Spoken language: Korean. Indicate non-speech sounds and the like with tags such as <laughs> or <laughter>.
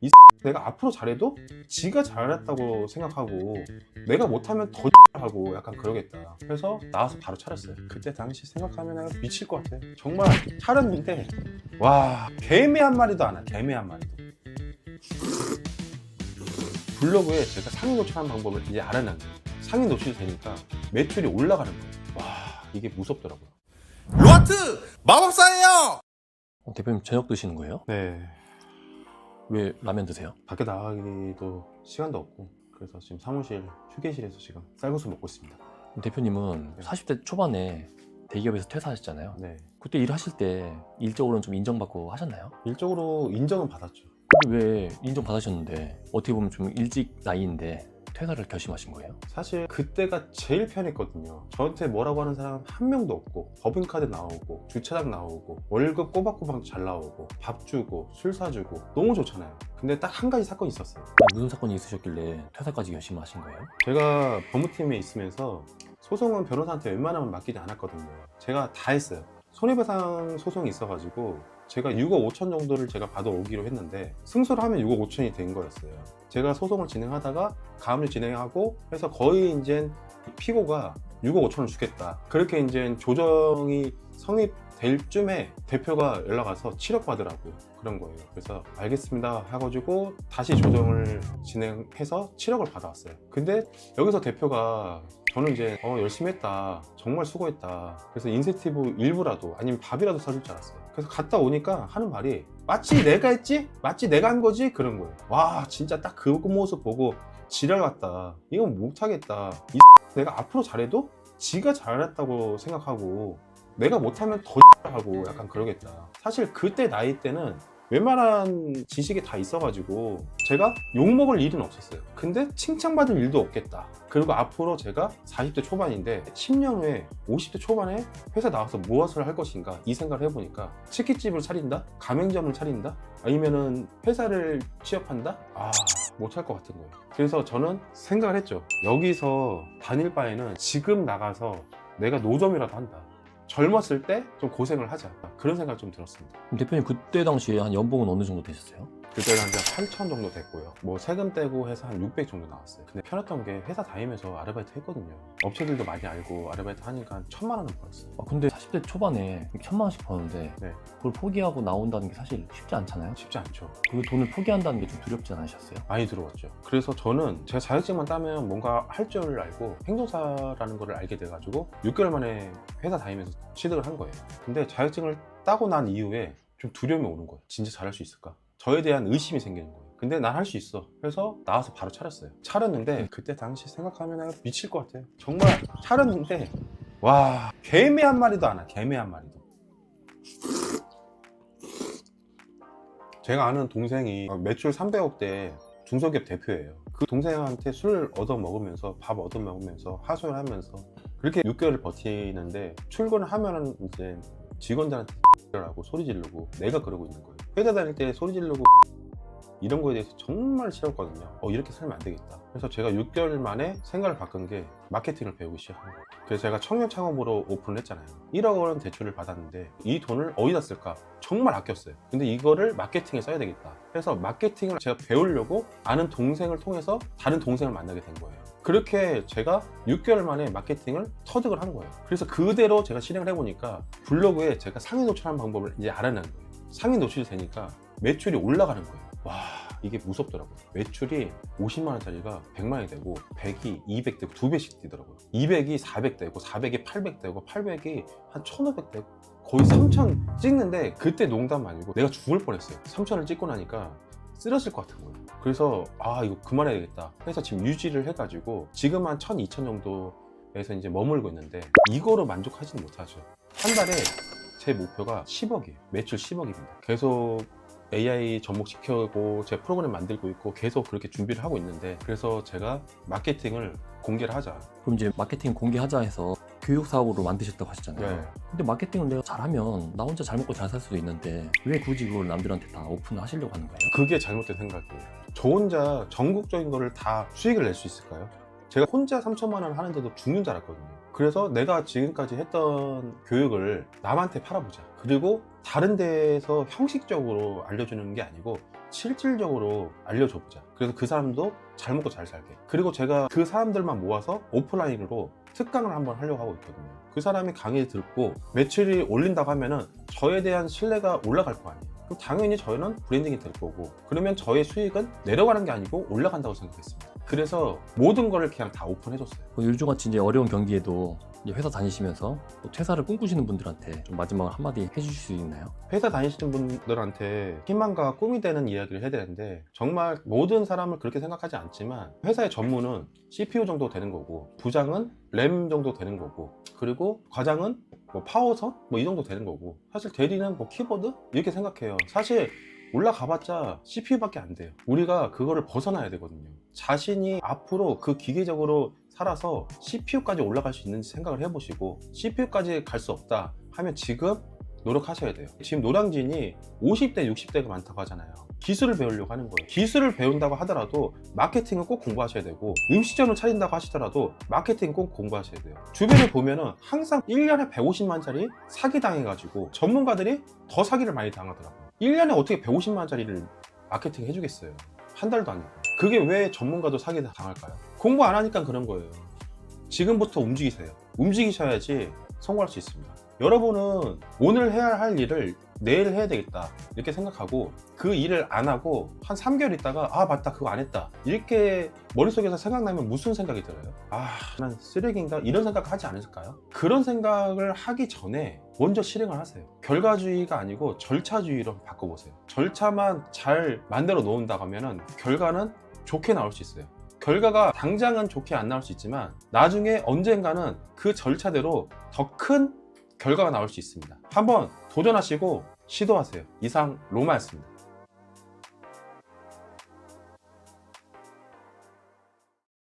이 내가 앞으로 잘해도 지가 잘했다고 생각하고 내가 못하면 더 하고 약간 그러겠다. 그래서 나와서 바로 차렸어요. 그때 당시 생각하면 미칠 것 같아. 정말 차렸는데 와 개미 한 마리도 안와 개미 한 마리도. 블로그에 제가 상위 노출하는 방법을 이제 알아낸 거예요. 상위 노출이 되니까 매출이 올라가는 거예요. 와 이게 무섭더라고요. 로하트 마법사예요. 어, 대표님 저녁 드시는 거예요? 네 왜 라면 드세요? 밖에 나가기도 시간도 없고 그래서 지금 사무실 휴게실에서 지금 쌀국수 먹고 있습니다 대표님은 네. 40대 초반에 대기업에서 퇴사하셨잖아요. 네 그때 일하실 때 일적으로는 좀 인정받고 하셨나요? 일적으로 인정은 받았죠 근데 왜 인정 받으셨는데 어떻게 보면 좀 일찍 나이인데 퇴사를 결심하신 거예요? 사실 그때가 제일 편했거든요. 저한테 뭐라고 하는 사람 한 명도 없고 법인카드 나오고 주차장 나오고 월급 꼬박꼬박 잘 나오고 밥 주고 술 사주고 너무 좋잖아요. 근데 딱 한 가지 사건이 있었어요. 무슨 사건이 있으셨길래 퇴사까지 결심하신 거예요? 제가 법무팀에 있으면서 소송은 변호사한테 웬만하면 맡기지 않았거든요. 제가 다 했어요. 손해배상 소송이 있어가지고 제가 6억 5천 정도를 제가 받아오기로 했는데 승소를 하면 6억 5천이 된 거였어요. 제가 소송을 진행하다가 가압류 진행하고 해서 거의 이제 피고가 6억 5천을 주겠다. 그렇게 이제 조정이 성립될 쯤에 대표가 연락 와서 7억 받으라고 그런 거예요. 그래서 알겠습니다 해가지고 다시 조정을 진행해서 7억을 받아왔어요. 근데 여기서 대표가 저는 이제 어, 열심히 했다. 정말 수고했다. 그래서 인센티브 일부라도 아니면 밥이라도 사줄 줄 알았어요. 그래서 갔다 오니까 하는 말이 마치 내가 했지? 마치 내가 한 거지? 그런 거예요. 와 진짜 딱 그 모습 보고 지랄 같다. 이건 못하겠다. 이 <laughs> 내가 앞으로 잘해도 지가 잘했다고 생각하고 내가 못하면 더 <laughs> 하고 약간 그러겠다. 사실 그때 나이 때는 웬만한 지식이 다 있어가지고 제가 욕먹을 일은 없었어요. 근데 칭찬받을 일도 없겠다. 그리고 앞으로 제가 40대 초반인데 10년 후에 50대 초반에 회사 나와서 무엇을 할 것인가 이 생각을 해보니까 치킨집을 차린다? 가맹점을 차린다? 아니면은 회사를 취업한다? 아 못할 것 같은 거예요. 그래서 저는 생각을 했죠. 여기서 다닐 바에는 지금 나가서 내가 노점이라도 한다. 젊었을 때 좀 고생을 하자. 그런 생각 좀 들었습니다. 대표님 그때 당시에 한 연봉은 어느 정도 되셨어요? 그때는 한 8천 정도 됐고요. 뭐 세금 떼고 해서 한 600 정도 나왔어요. 근데 편했던 게 회사 다니면서 아르바이트 했거든요. 업체들도 많이 알고 아르바이트 하니까 한 천만 원은 벌었어요. 아, 근데 40대 초반에 천만 원씩 버는데 네. 그걸 포기하고 나온다는 게 사실 쉽지 않잖아요. 쉽지 않죠. 그 돈을 포기한다는 게 좀 두렵지 않으셨어요? 많이 들어왔죠. 그래서 저는 제가 자격증만 따면 뭔가 할 줄 알고 행정사라는 걸 알게 돼가지고 6개월 만에 회사 다니면서 취득을 한 거예요. 근데 자격증을 따고 난 이후에 좀 두려움이 오는 거예요. 진짜 잘할 수 있을까? 저에 대한 의심이 생기는 거예요. 근데 난 할 수 있어. 그래서 나와서 바로 차렸어요. 차렸는데 그때 당시 생각하면 미칠 것 같아요. 정말 차렸는데 와 개미 한 마리도 안 와. 개미 한 마리도. 제가 아는 동생이 매출 300억 대 중소기업 대표예요. 그 동생한테 술 얻어 먹으면서 밥 얻어 먹으면서 하소연 하면서 그렇게 6개월을 버티는데 출근을 하면은 이제 직원들한테 <laughs> 라고 소리 지르고 내가 그러고 있는 거예요. 회사 다닐 때 소리 지르고 이런 거에 대해서 정말 싫었거든요. 어, 이렇게 살면 안 되겠다. 그래서 제가 6개월 만에 생각을 바꾼 게 마케팅을 배우기 시작한 거예요. 그래서 제가 청년 창업으로 오픈을 했잖아요. 1억 원 대출을 받았는데 이 돈을 어디다 쓸까? 정말 아꼈어요. 근데 이거를 마케팅에 써야 되겠다. 그래서 마케팅을 제가 배우려고 아는 동생을 통해서 다른 동생을 만나게 된 거예요. 그렇게 제가 6개월 만에 마케팅을 터득을 한 거예요. 그래서 그대로 제가 실행을 해보니까 블로그에 제가 상위 노출하는 방법을 이제 알아낸 거예요. 상위 노출이 되니까 매출이 올라가는 거예요. 와 이게 무섭더라고요. 매출이 50만 원짜리가 100만 원이 되고 100이 200 되고 두 배씩 뛰더라고요. 200이 400 되고 400이 800 되고 800이 한 1500 되고 거의 3000 찍는데 그때 농담 아니고 내가 죽을 뻔했어요. 3000을 찍고 나니까 쓰러질 것 같은 거예요. 그래서 아 이거 그만해야 되겠다. 해서 지금 유지를 해가지고 지금 한 1000, 2000 정도에서 이제 머물고 있는데 이거로 만족하지는 못하죠. 한 달에 제 목표가 10억이에요. 매출 10억입니다. 계속 AI 접목시켜고 제 프로그램 만들고 있고 계속 그렇게 준비를 하고 있는데 그래서 제가 마케팅을 공개를 하자. 그럼 이제 마케팅 공개하자 해서 교육 사업으로 만드셨다고 하셨잖아요. 네. 근데 마케팅을 내가 잘하면 나 혼자 잘 먹고 잘 살 수도 있는데 왜 굳이 그걸 남들한테 다 오픈을 하시려고 하는 거예요? 그게 잘못된 생각이에요. 저 혼자 전국적인 거를 다 수익을 낼 수 있을까요? 제가 혼자 3천만 원 하는데도 죽는 줄 알았거든요. 그래서 내가 지금까지 했던 교육을 남한테 팔아보자. 그리고 다른 데에서 형식적으로 알려주는 게 아니고 실질적으로 알려줘보자. 그래서 그 사람도 잘 먹고 잘 살게. 그리고 제가 그 사람들만 모아서 오프라인으로 특강을 한번 하려고 하고 있거든요. 그 사람이 강의 듣고 매출이 올린다고 하면은 저에 대한 신뢰가 올라갈 거 아니에요. 그럼 당연히 저희는 브랜딩이 될 거고 그러면 저의 수익은 내려가는 게 아니고 올라간다고 생각했습니다. 그래서 모든 거를 그냥 다 오픈해줬어요. 그 요즘같이 이제 어려운 경기에도 이제 회사 다니시면서 또 퇴사를 꿈꾸시는 분들한테 좀 마지막으로 한마디 해주실 수 있나요? 회사 다니시는 분들한테 희망과 꿈이 되는 이야기를 해야 되는데 정말 모든 사람을 그렇게 생각하지 않지만 회사의 전무는 CPU 정도 되는 거고 부장은 램 정도 되는 거고 그리고 과장은 뭐 파워선 뭐 이 정도 되는 거고 사실 대리는 뭐 키보드 이렇게 생각해요 사실 올라가봤자 CPU밖에 안 돼요 우리가 그거를 벗어나야 되거든요 자신이 앞으로 그 기계적으로 살아서 CPU까지 올라갈 수 있는지 생각을 해보시고 CPU까지 갈 수 없다 하면 지금 노력하셔야 돼요. 지금 노량진이 50대, 60대가 많다고 하잖아요. 기술을 배우려고 하는 거예요. 기술을 배운다고 하더라도 마케팅은 꼭 공부하셔야 되고 음식점을 차린다고 하시더라도 마케팅 꼭 공부하셔야 돼요. 주변에 보면은 항상 1년에 150만짜리 사기 당해가지고 전문가들이 더 사기를 많이 당하더라고요. 1년에 어떻게 150만짜리를 마케팅 해주겠어요. 한 달도 아니고. 그게 왜 전문가도 사기 당할까요? 공부 안 하니까 그런 거예요. 지금부터 움직이세요. 움직이셔야지 성공할 수 있습니다. 여러분은 오늘 해야 할 일을 내일 해야 되겠다 이렇게 생각하고 그 일을 안 하고 한 3개월 있다가 아 맞다 그거 안 했다 이렇게 머릿속에서 생각나면 무슨 생각이 들어요? 아난 쓰레기인가 이런 생각 하지 않을까요? 그런 생각을 하기 전에 먼저 실행을 하세요 결과주의가 아니고 절차주의로 바꿔보세요 절차만 잘 만들어 놓는다고 하면은 결과는 좋게 나올 수 있어요 결과가 당장은 좋게 안 나올 수 있지만 나중에 언젠가는 그 절차대로 더 큰 결과가 나올 수 있습니다. 한번 도전하시고 시도하세요. 이상 로마였습니다.